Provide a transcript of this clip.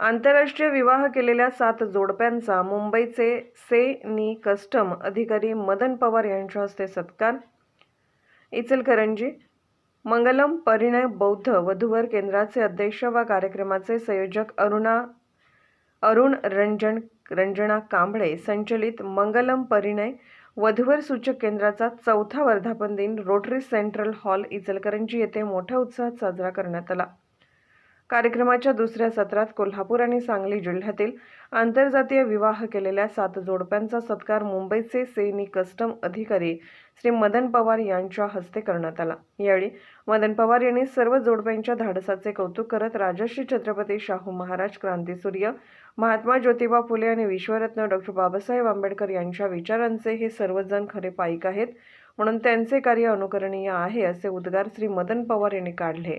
आंतरराष्ट्रीय विवाह केलेल्या सात जोडप्यांचा मुंबईचे से नी कस्टम अधिकारी मदन पवार यांच्या हस्ते सत्कार. इचलकरंजी मंगलम परिणय बौद्ध वधूवर केंद्राचे अध्यक्ष व कार्यक्रमाचे संयोजक अरुणा अरुण रंजन रंजना कांबळे संचलित मंगलम परिणय वधूवर सूचक केंद्राचा चौथा वर्धापन दिन रोटरी सेंट्रल हॉल इचलकरंजी येथे मोठ्या उत्साहात साजरा करण्यात आला. कार्यक्रमाच्या दुसऱ्या सत्रात कोल्हापूर आणि सांगली जिल्ह्यातील आंतरजातीय विवाह केलेल्या सात जोडप्यांचा सत्कार मुंबईचे सेनी कस्टम अधिकारी श्री मदन पवार यांच्या हस्ते करण्यात आला. यावेळी मदन पवार यांनी सर्व जोडप्यांच्या धाडसाचे कौतुक करत राजश्री छत्रपती शाहू महाराज क्रांतीसूर्य महात्मा ज्योतिबा फुले आणि विश्वरत्न डॉक्टर बाबासाहेब आंबेडकर यांच्या विचारांचे हे सर्वजण खरे पाईक आहेत. म्हणून त्यांचे कार्य अनुकरणीय आहे असे उद्गार श्री मदन पवार यांनी काढले.